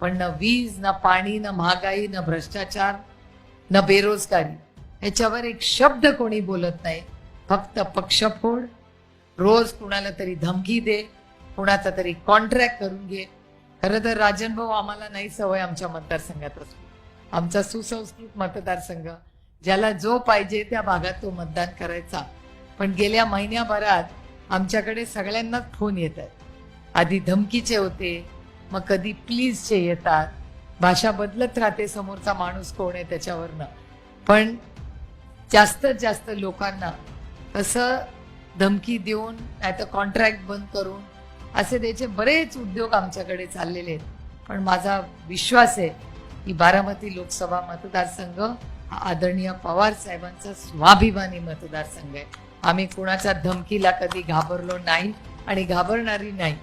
पण न वीज न पाणी न महागाई न भ्रष्टाचार न बेरोजगारी. ह्याच्यावर एक शब्द कोणी बोलत नाही. फक्त पक्षफोड. रोज कुणाला तरी धमकी दे कुणाचा तरी कॉन्ट्रॅक्ट करून घे. खरं तर राजन भाऊ आम्हाला नाही सवय आमच्या मतदारसंघात असतो आमचा सुसंस्कृत मतदारसंघ ज्याला जो पाहिजे त्या भागात तो मतदान करायचा. पण गेल्या महिन्याभरात आमच्याकडे सगळ्यांनाच फोन येत आहेत. आधी धमकीचे होते मग कधी प्लीजचे येतात. भाषा बदलत राहते समोरचा माणूस कोण आहे त्याच्यावरनं. पण जास्तीत जास्त लोकांना कसं धमकी देऊन नाहीतर कॉन्ट्रॅक्ट बंद करून असे त्याचे बरेच उद्योग आमच्याकडे चाललेले आहेत. पण माझा विश्वास आहे की बारामती लोकसभा मतदारसंघ हा आदरणीय पवार साहेबांचा स्वाभिमानी मतदारसंघ आहे. आम्ही कुणाच्या धमकीला कधी घाबरलो नाही आणि घाबरणारी नाही.